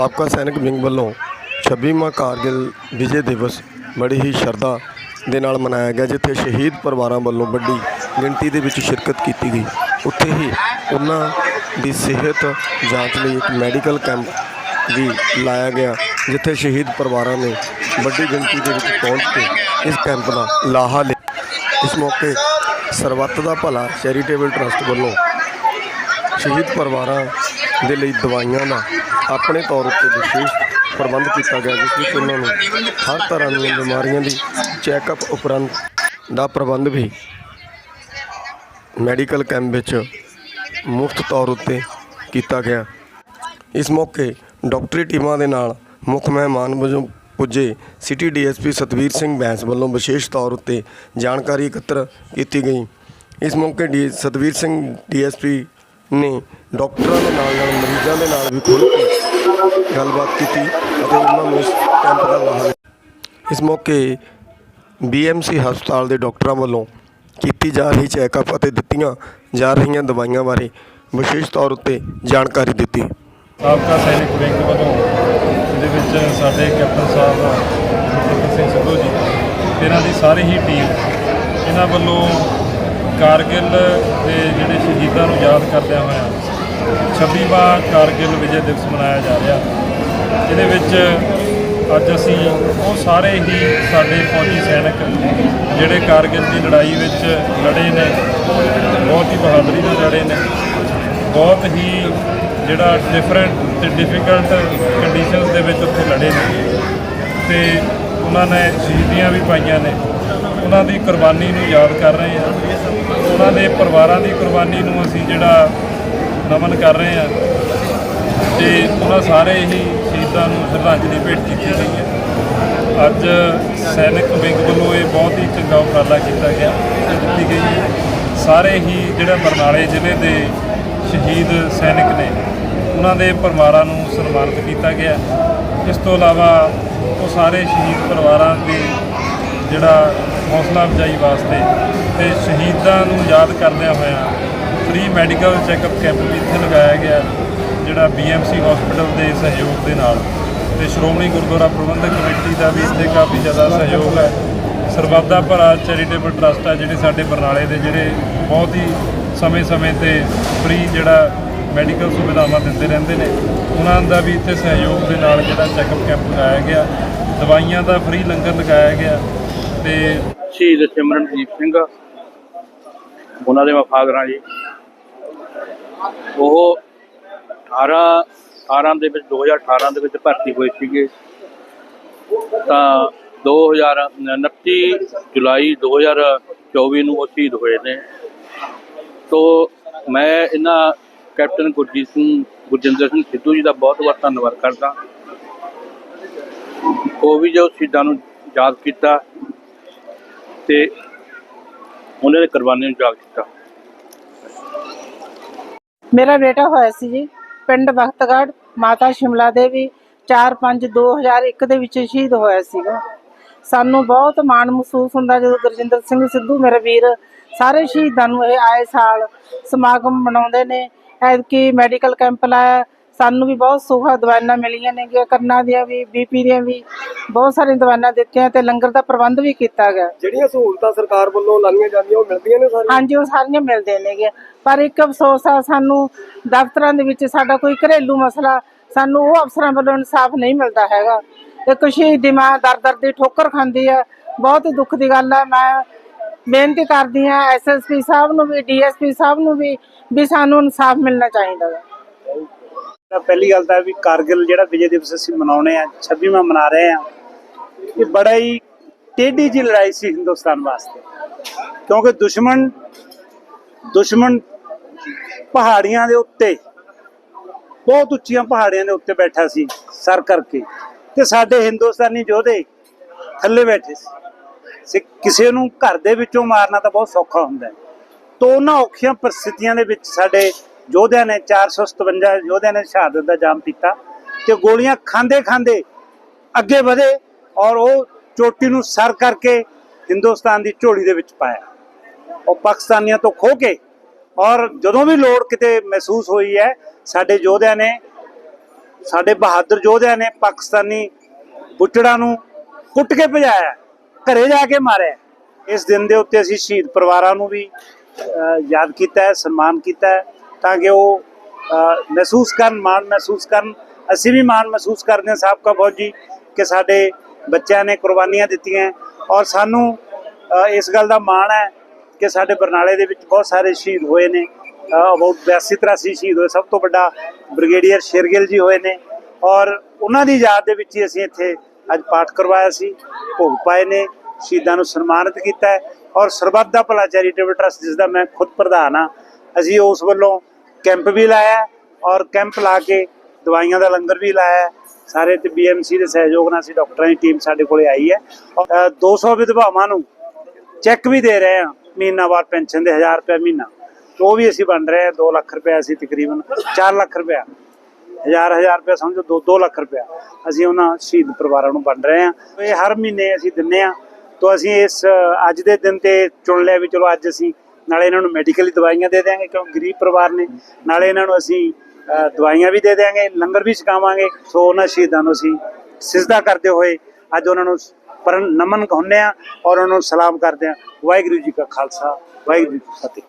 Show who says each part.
Speaker 1: ਸਾਬਕਾ ਸੈਨਿਕ ਵਿੰਗ ਵੱਲੋਂ 26ਵਾਂ ਕਾਰਗਿਲ ਵਿਜੇ ਦਿਵਸ ਬੜੀ ਹੀ ਸ਼ਰਧਾ ਦੇ ਨਾਲ ਮਨਾਇਆ ਗਿਆ, ਜਿੱਥੇ ਸ਼ਹੀਦ ਪਰਿਵਾਰਾਂ ਵੱਲੋਂ ਵੱਡੀ ਗਿਣਤੀ ਦੇ ਵਿੱਚ ਸ਼ਿਰਕਤ ਕੀਤੀ ਗਈ। ਉੱਥੇ ਹੀ ਉਹਨਾਂ ਦੀ ਸਿਹਤ ਜਾਂਚ ਲਈ ਇੱਕ ਮੈਡੀਕਲ ਕੈਂਪ ਵੀ ਲਾਇਆ ਗਿਆ, ਜਿੱਥੇ ਸ਼ਹੀਦ ਪਰਿਵਾਰਾਂ ਨੇ ਵੱਡੀ ਗਿਣਤੀ ਦੇ ਵਿੱਚ ਪਹੁੰਚ ਕੇ ਇਸ ਕੈਂਪ ਦਾ ਲਾਹਾ ਲਿਆ। ਇਸ ਮੌਕੇ ਸਰਬੱਤ ਦਾ ਭਲਾ ਚੈਰੀਟੇਬਲ ਟਰਸਟ ਵੱਲੋਂ ਸ਼ਹੀਦ ਪਰਿਵਾਰਾਂ ਦੇ ਲਈ ਦਵਾਈਆਂ ਦਾ ਆਪਣੇ ਤੌਰ ਉੱਤੇ ਵਿਸ਼ੇਸ਼ ਪ੍ਰਬੰਧ ਕੀਤਾ ਗਿਆ, ਜਿਸ ਵਿੱਚ ਉਹਨਾਂ ਨੂੰ ਹਰ ਤਰ੍ਹਾਂ ਦੀਆਂ ਬਿਮਾਰੀਆਂ ਦੀ ਚੈੱਕਅਪ ਉਪਰੰਤ ਦਾ ਪ੍ਰਬੰਧ ਵੀ ਮੈਡੀਕਲ ਕੈਂਪ ਵਿੱਚ ਮੁਫਤ ਤੌਰ ਉੱਤੇ ਕੀਤਾ ਗਿਆ। ਇਸ ਮੌਕੇ ਡਾਕਟਰੀ ਟੀਮਾਂ ਦੇ ਨਾਲ ਮੁੱਖ ਮਹਿਮਾਨ ਵਜੋਂ ਪੁੱਜੇ ਸਿਟੀ ਡੀਐਸਪੀ ਸਤਵੀਰ ਸਿੰਘ ਬੈਂਸ ਵੱਲੋਂ ਵਿਸ਼ੇਸ਼ ਤੌਰ ਉੱਤੇ ਜਾਣਕਾਰੀ ਇਕੱਤਰ ਕੀਤੀ ਗਈ। ਇਸ ਮੌਕੇ ਡੀ ਸਤਵੀਰ ਸਿੰਘ ਡੀਐਸਪੀ ਨੇ ਡਾਕਟਰਾਂ ਦੇ ਨਾਲ ਨਾਲ ਮਰੀਜ਼ਾਂ ਦੇ ਨਾਲ ਵੀ ਖੁੱਲ੍ਹ ਕੇ ਗੱਲਬਾਤ ਕੀਤੀ ਅਤੇ ਉਹਨਾਂ ਨੂੰ ਇਸ ਕੈਂਪ ਦਾ ਲਾਹਾ ਦਿੱਤਾ ਇਸ ਮੌਕੇ ਬੀਐਮਸੀ ਹਸਪਤਾਲ ਦੇ ਡਾਕਟਰਾਂ ਵੱਲੋਂ ਕੀਤੀ ਜਾ ਰਹੀ ਚੈੱਕਅਪ ਅਤੇ ਦਿੱਤੀਆਂ ਜਾ ਰਹੀਆਂ ਦਵਾਈਆਂ ਬਾਰੇ ਵਿਸ਼ੇਸ਼ ਤੌਰ ਉੱਤੇ ਜਾਣਕਾਰੀ ਦਿੱਤੀ।
Speaker 2: ਸਾਬਕਾ ਸੈਨਿਕ ਵਿੰਗ ਵੱਲੋਂ ਇਹਦੇ ਵਿੱਚ ਸਾਡੇ ਕੈਪਟਨ ਸਾਹਿਬ ਸਿੰਘ ਸਿੱਧੂ ਜੀ, ਇਹਨਾਂ ਦੀ ਸਾਰੀ ਹੀ ਟੀਮ, ਇਹਨਾਂ ਵੱਲੋਂ ਕਾਰਗਿਲ ਦੇ ਜਿਹੜੇ ਸ਼ਹੀਦਾਂ ਨੂੰ ਯਾਦ ਕਰਦਿਆਂ ਹੋਇਆਂ 26ਵਾਂ ਕਾਰਗਿਲ ਵਿਜੇ ਦਿਵਸ ਮਨਾਇਆ ਜਾ ਰਿਹਾ। ਇਹਦੇ ਵਿੱਚ ਅੱਜ ਅਸੀਂ ਉਹ ਸਾਰੇ ਹੀ ਸਾਡੇ ਫੌਜੀ ਸੈਨਿਕ ਜਿਹੜੇ ਕਾਰਗਿਲ ਦੀ ਲੜਾਈ ਵਿੱਚ ਲੜੇ ਨੇ, ਬਹੁਤ ਹੀ ਬਹਾਦਰੀ ਨਾਲ ਲੜੇ ਨੇ। ਬਹੁਤ ਹੀ ਜਿਹੜਾ ਡਿਫਰੈਂਟ ਤੇ ਡਿਫਿਕਲਟ ਕੰਡੀਸ਼ਨਸ ਦੇ ਵਿੱਚ ਉੱਥੇ ਲੜੇ ਨੇ। ਤੇ ਉਹਨਾਂ ਨੇ ਸ਼ਹੀਦੀਆਂ ਵੀ ਪਾਈਆਂ ਨੇ। ਉਹਨਾਂ ਦੀ ਕੁਰਬਾਨੀ ਨੂੰ ਯਾਦ ਕਰ ਰਹੇ ਹਾਂ। ਉਹਨਾਂ ਦੇ ਪਰਿਵਾਰਾਂ ਦੀ ਕੁਰਬਾਨੀ ਨੂੰ ਅਸੀਂ ਜਿਹੜਾ ਨਮਨ ਕਰ ਰਹੇ ਹਾਂ। ਤੇ ਉਹਨਾਂ ਸਾਰੇ ਹੀ ਸ਼ਹੀਦਾਂ ਨੂੰ ਸ਼ਰਧਾਂਜਲੀ ਭੇਟ ਕੀਤੀ ਗਈ ਹੈ। ਅੱਜ ਸੈਨਿਕ ਵਿੰਗ ਵੱਲੋਂ ਇਹ ਬਹੁਤ ਹੀ ਚੰਗਾ ਉਪਰਾਲਾ ਕੀਤਾ ਗਿਆ ਦਿੱਤੀ ਗਈ ਹੈ। ਸਾਰੇ ਹੀ ਜਿਹੜਾ ਬਰਨਾਲੇ ਜ਼ਿਲ੍ਹੇ ਦੇ ਸ਼ਹੀਦ ਸੈਨਿਕ ਨੇ, ਉਹਨਾਂ ਦੇ ਪਰਿਵਾਰਾਂ ਨੂੰ ਸਨਮਾਨਿਤ ਕੀਤਾ ਗਿਆ। ਇਸ ਤੋਂ ਇਲਾਵਾ ਉਹ ਸਾਰੇ ਸ਼ਹੀਦ ਪਰਿਵਾਰਾਂ ਦੇ ਜਿਹੜਾ ਹੌਸਲਾ ਅਫਜ਼ਾਈ ਵਾਸਤੇ ਤੇ ਸ਼ਹੀਦਾਂ ਨੂੰ ਯਾਦ ਕਰਦਿਆਂ ਹੋਇਆਂ ਫ੍ਰੀ ਮੈਡੀਕਲ ਚੈੱਕਅਪ ਕੈਂਪ ਵੀ ਇੱਥੇ ਲਗਾਇਆ ਗਿਆ, ਜਿਹੜਾ ਬੀਐਮਸੀ ਹਸਪੀਟਲ ਦੇ ਸਹਿਯੋਗ ਦੇ ਨਾਲ। ਤੇ ਸ਼੍ਰੋਮਣੀ ਗੁਰਦੁਆਰਾ ਪ੍ਰਬੰਧਕ ਕਮੇਟੀ ਦਾ ਵੀ ਇੱਥੇ ਕਾਫੀ ਜ਼ਿਆਦਾ ਸਹਿਯੋਗ ਹੈ। ਸਰਬੱਤ ਭਰਾ ਚੈਰੀਟੇਬਲ ਟਰਸਟ ਆ ਜਿਹੜੇ ਸਾਡੇ ਬਰਨਾਲੇ ਦੇ, ਜਿਹੜੇ ਬਹੁਤ ਹੀ ਸਮੇਂ-ਸਮੇਂ ਤੇ ਫ੍ਰੀ ਜਿਹੜਾ ਮੈਡੀਕਲ ਸੁਵਿਧਾਵਾਂ ਦਿੰਦੇ ਰਹਿੰਦੇ ਨੇ। ਉਹਨਾਂ ਦਾ ਵੀ ਇੱਥੇ ਸਹਿਯੋਗ ਦੇ ਨਾਲ ਜਿਹੜਾ ਚੈੱਕਅਪ ਕੈਂਪ ਲਗਾਇਆ ਗਿਆ। ਦਵਾਈਆਂ ਦਾ ਫ੍ਰੀ ਲੰਗਰ ਲਗਾਇਆ ਗਿਆ। ਤੇ
Speaker 3: ਸ਼ਹੀਦ ਸਿਮਰਨਜੀਤ ਸਿੰਘ, ਉਹਨਾਂ ਦੇ ਵਫਾਦਰਾਂ ਜੀ। ਉਹ 18 18 ਦੇ ਵਿੱਚ 2018 ਦੇ ਵਿੱਚ ਭਰਤੀ ਹੋਏ ਸੀਗੇ। ਤਾਂ 2029 ਜੁਲਾਈ 2024 ਨੂੰ ਉਹ ਸ਼ਹੀਦ ਹੋਏ ਨੇ। ਤੋ ਮੈਂ ਇਹਨਾਂ ਕੈਪਟਨ ਗੁਰਜੀਤ ਸਿੰਘ, ਗੁਰਜਿੰਦਰ ਸਿੰਘ ਸਿੱਧੂ ਜੀ ਦਾ ਬਹੁਤ ਬਹੁਤ ਧੰਨਵਾਦ ਕਰਦਾ। ਉਹ ਵੀ ਜੋ ਸ਼ਹੀਦਾਂ ਨੂੰ ਯਾਦ ਕੀਤਾ ਤੇ ਉਹਨਾਂ ਦੇ ਕੁਰਬਾਨੀ ਨੂੰ ਯਾਦ ਕੀਤਾ
Speaker 4: ਮੇਰਾ ਬੇਟਾ ਹੋਇਆ ਸੀ ਜੀ, ਪਿੰਡ ਬਖਤਗੜ੍ਹ ਮਾਤਾ ਸ਼ਿਮਲਾ ਦੇਵੀ 4/5/2001 ਦੇ ਵਿੱਚ ਸ਼ਹੀਦ ਹੋਇਆ ਸੀਗਾ। ਸਾਨੂੰ ਬਹੁਤ ਮਾਣ ਮਹਿਸੂਸ ਹੁੰਦਾ ਜਦੋਂ ਗੁਰਜਿੰਦਰ ਸਿੰਘ ਸਿੱਧੂ ਮੇਰੇ ਵੀਰ ਸਾਰੇ ਸ਼ਹੀਦਾਂ ਨੂੰ ਇਹ ਆਏ ਸਾਲ ਸਮਾਗਮ ਮਨਾਉਂਦੇ ਨੇ। ਐਤਕੀ ਮੈਡੀਕਲ ਕੈਂਪ ਲਾਇਆ, ਸਾਨੂੰ ਵੀ ਬਹੁਤ ਸੁਖਾ ਦਵਾਈਆਂ ਮਿਲੀਆਂ ਨੇ ਕਰਨਾ ਦੀਆਂ ਵੀ ਬੀਪੀ ਦੀਆਂ ਵੀ। ਬਹੁਤ ਸਾਰੀਆਂ ਦਵਾਈਆਂ ਦਿੱਤੀਆਂ ਤੇ ਲੰਗਰ ਦਾ ਪ੍ਰਬੰਧ ਵੀ ਕੀਤਾ ਗਿਆ।
Speaker 1: ਜਿਹੜੀਆਂ ਸਹੂਲਤਾਂ ਸਰਕਾਰ ਵੱਲੋਂ ਲਾਈਆਂ ਜਾਂਦੀਆਂ ਉਹ ਮਿਲਦੀਆਂ ਨੇ ਸਾਰੀਆਂ?
Speaker 4: ਹਾਂਜੀ ਉਹ ਸਾਰੀਆਂ ਮਿਲਦੇ ਨੇਗੇ ਪਰ ਇੱਕ ਅਫਸੋਸ ਆ ਸਾਨੂੰ ਦਫ਼ਤਰਾਂ ਦੇ ਵਿੱਚ ਸਾਡਾ ਕੋਈ ਘਰੇਲੂ ਮਸਲਾ ਸਾਨੂੰ ਉਹ ਅਫਸਰਾਂ ਵੱਲੋਂ ਇਨਸਾਫ ਨਹੀਂ ਮਿਲਦਾ ਹੈਗਾ। ਇੱਕ ਸ਼ਹੀਦ ਦੀ ਮਾਂ ਦਰ ਦਰ ਦੀ ਠੋਕਰ ਖਾਂਦੀ ਆ ਬਹੁਤ ਹੀ ਦੁੱਖ ਦੀ ਗੱਲ ਆ। ਮੈਂ ਬੇਨਤੀ ਕਰਦੀ ਆ ਐਸਐਸਪੀ ਸਾਹਿਬ ਨੂੰ ਵੀ ਡੀਐਸਪੀ ਸਾਹਿਬ ਨੂੰ ਵੀ ਵੀ ਸਾਨੂੰ ਇਨਸਾਫ ਮਿਲਣਾ ਚਾਹੀਦਾ ਹੈ
Speaker 5: ਤਾਂ ਪਹਿਲੀ ਗੱਲ ਤਾਂ ਵੀ ਕਾਰਗਿਲ ਜਿਹੜਾ ਵਿਜੇ ਦਿਵਸ ਅਸੀਂ ਮਨਾਉਣੇ ਆ 26ਵਾਂ ਮਨਾ ਰਹੇ ਆ, ਇਹ ਬੜਾ ਹੀ ਟੇਢੀ ਜਿਹੀ ਲੜਾਈ ਸੀ ਹਿੰਦੁਸਤਾਨ ਵਾਸਤੇ। ਕਿਉਂਕਿ ਦੁਸ਼ਮਣ ਦੁਸ਼ਮਣ ਪਹਾੜੀਆਂ ਦੇ ਉੱਤੇ, ਬਹੁਤ ਉੱਚੀਆਂ ਪਹਾੜੀਆਂ ਦੇ ਉੱਤੇ ਬੈਠਾ ਸੀ ਸਰ ਕਰਕੇ। ਤੇ ਸਾਡੇ ਹਿੰਦੁਸਤਾਨੀ ਯੋਧੇ ਥੱਲੇ ਬੈਠੇ ਸੀ ਕਿਸੇ ਨੂੰ ਘਰ ਦੇ ਵਿੱਚੋਂ ਮਾਰਨਾ ਤਾਂ ਬਹੁਤ ਸੌਖਾ ਹੁੰਦਾ ਹੈ। ਤੋਂ ਉਹਨਾਂ ਔਖੀਆਂ ਪਰਿਸਥਿਤੀਆਂ ਦੇ ਵਿੱਚ ਸਾਡੇ ਯੋਧਿਆਂ ਨੇ 457 ਯੋਧਿਆਂ ਨੇ ਸ਼ਹਾਦਤ ਦਾ ਜਾਮ ਪੀਤਾ ਤੇ ਗੋਲੀਆਂ ਖਾਂਦੇ ਖਾਂਦੇ ਅੱਗੇ ਵਧੇ ਔਰ ਉਹ ਚੋਟੀ ਨੂੰ ਸਰ ਕਰਕੇ ਹਿੰਦੁਸਤਾਨ ਦੀ ਝੋਲੀ ਦੇ ਵਿੱਚ ਪਾਇਆ। ਉਹ ਪਾਕਿਸਤਾਨੀਆਂ ਤੋਂ ਖੋ ਕੇ ਔਰ ਜਦੋਂ ਵੀ ਲੋੜ ਕਿਤੇ ਮਹਿਸੂਸ ਹੋਈ ਹੈ, ਸਾਡੇ ਯੋਧਿਆਂ ਨੇ, ਸਾਡੇ ਬਹਾਦਰ ਯੋਧਿਆਂ ਨੇ ਪਾਕਿਸਤਾਨੀ ਬੁੱਚੜਾਂ ਨੂੰ ਕੁੱਟ ਕੇ ਭਜਾਇਆ, ਘਰੇ ਜਾ ਕੇ ਮਾਰਿਆ। ਇਸ ਦਿਨ ਦੇ ਉੱਤੇ ਅਸੀਂ ਸ਼ਹੀਦ ਪਰਿਵਾਰਾਂ ਨੂੰ ਵੀ ਯਾਦ ਕੀਤਾ ਹੈ, ਸਨਮਾਨ ਕੀਤਾ ਹੈ। ਤਾਂ ਕਿ ਉਹ ਮਹਿਸੂਸ ਕਰਨ, ਮਾਣ ਮਹਿਸੂਸ ਕਰਨ। ਅਸੀਂ ਵੀ ਮਾਣ ਮਹਿਸੂਸ ਕਰਦੇ ਹਾਂ ਸਾਬਕਾ ਫੌਜੀ ਕਿ ਸਾਡੇ ਬੱਚਿਆਂ ਨੇ ਕੁਰਬਾਨੀਆਂ ਦਿੱਤੀਆਂ। ਔਰ ਸਾਨੂੰ ਇਸ ਗੱਲ ਦਾ ਮਾਣ ਹੈ ਕਿ ਸਾਡੇ ਬਰਨਾਲੇ ਦੇ ਵਿੱਚ ਬਹੁਤ ਸਾਰੇ ਸ਼ਹੀਦ ਹੋਏ ਨੇ। ਅਬਾਊਟ 82 83 ਸ਼ਹੀਦ ਹੋਏ, ਸਭ ਤੋਂ ਵੱਡਾ ਬ੍ਰਿਗੇਡੀਅਰ ਸ਼ੇਰਗਿੱਲ ਜੀ ਹੋਏ ਨੇ। ਔਰ ਉਹਨਾਂ ਦੀ ਯਾਦ ਦੇ ਵਿੱਚ ਹੀ ਅਸੀਂ ਇੱਥੇ ਅੱਜ ਪਾਠ ਕਰਵਾਇਆ ਸੀ, ਭੋਗ ਪਾਏ ਨੇ, ਸ਼ਹੀਦਾਂ ਨੂੰ ਸਨਮਾਨਿਤ ਕੀਤਾ ਔਰ ਸਰਬੱਤ ਦਾ ਭਲਾ ਚੈਰੀਟੇਬਲ ਟਰਸਟ ਜਿਸ ਦਾ ਮੈਂ ਖੁਦ ਪ੍ਰਧਾਨ ਹਾਂ, ਅਸੀਂ ਉਸ ਵੱਲੋਂ ਕੈਂਪ ਵੀ ਲਾਇਆ ਔਰ ਕੈਂਪ ਲਾ ਕੇ ਦਵਾਈਆਂ ਦਾ ਲੰਗਰ ਵੀ ਲਾਇਆ ਸਾਰੇ ਤੇ ਬੀਐਮਸੀ ਦੇ ਸਹਿਯੋਗ ਨਾਲ ਅਸੀਂ ਡਾਕਟਰਾਂ ਦੀ ਟੀਮ ਸਾਡੇ ਕੋਲੇ ਆਈ ਹੈ। ਔਰ, ਅ, 200 ਵਿਧਵਾਵਾਂ ਨੂੰ ਚੈੱਕ ਵੀ ਦੇ ਰਹੇ ਹਾਂ ਮਹੀਨਾਵਾਰ ਪੈਨਸ਼ਨ ਦੇ 1000 ਰੁਪਏ ਮਹੀਨਾ। ਉਹ ਵੀ ਅਸੀਂ ਵੰਡ ਰਹੇ ਹਾਂ 2 ਲੱਖ ਰੁਪਏ ਅਸੀਂ ਤਕਰੀਬਨ 4 ਲੱਖ ਰੁਪਏ। ਹਜ਼ਾਰ ਹਜ਼ਾਰ ਰੁਪਏ ਸਮਝੋ 2 2 ਲੱਖ ਰੁਪਏ ਅਸੀਂ ਉਹਨਾਂ ਸ਼ਹੀਦ ਪਰਿਵਾਰਾਂ ਨੂੰ ਵੰਡ ਰਹੇ ਹਾਂ। ਇਹ ਹਰ ਮਹੀਨੇ ਅਸੀਂ ਦਿੰਨੇ ਆ ਤੋਂ ਅਸੀਂ ਇਸ ਅੱਜ ਦੇ ਦਿਨ ਤੇ ਚੁਣ ਲਿਆ ਵੀ ਚਲੋ ਅੱਜ ਅਸੀਂ ਨਾਲੇ ਇਹਨਾਂ ਨੂੰ ਮੈਡੀਕਲੀ ਦਵਾਈਆਂ ਦੇ ਦਿਆਂਗੇ ਕਿਉਂਕਿ ਗਰੀਬ ਪਰਿਵਾਰ ਨੇ। ਨਾਲੇ ਇਹਨਾਂ ਨੂੰ ਅਸੀਂ ਦਵਾਈਆਂ ਵੀ ਦੇ ਦਿਆਂਗੇ, ਲੰਗਰ ਵੀ ਛਕਾਵਾਂਗੇ। ਸੋ ਉਹਨਾਂ ਸ਼ਹੀਦਾਂ ਨੂੰ ਅਸੀਂ ਸਿਜਦਾ ਕਰਦੇ ਹੋਏ ਅੱਜ ਉਹਨਾਂ ਨੂੰ ਪਰ ਨਮਨ ਕਹਿੰਦੇ ਆ ਔਰ ਉਹਨਾਂ ਨੂੰ ਸਲਾਮ ਕਰਦੇ ਆ ਵਾਹਿਗੁਰੂ ਜੀ ਕਾ ਖਾਲਸਾ, ਵਾਹਿਗੁਰੂ ਜੀ ਕੀ ਫਤਿਹ।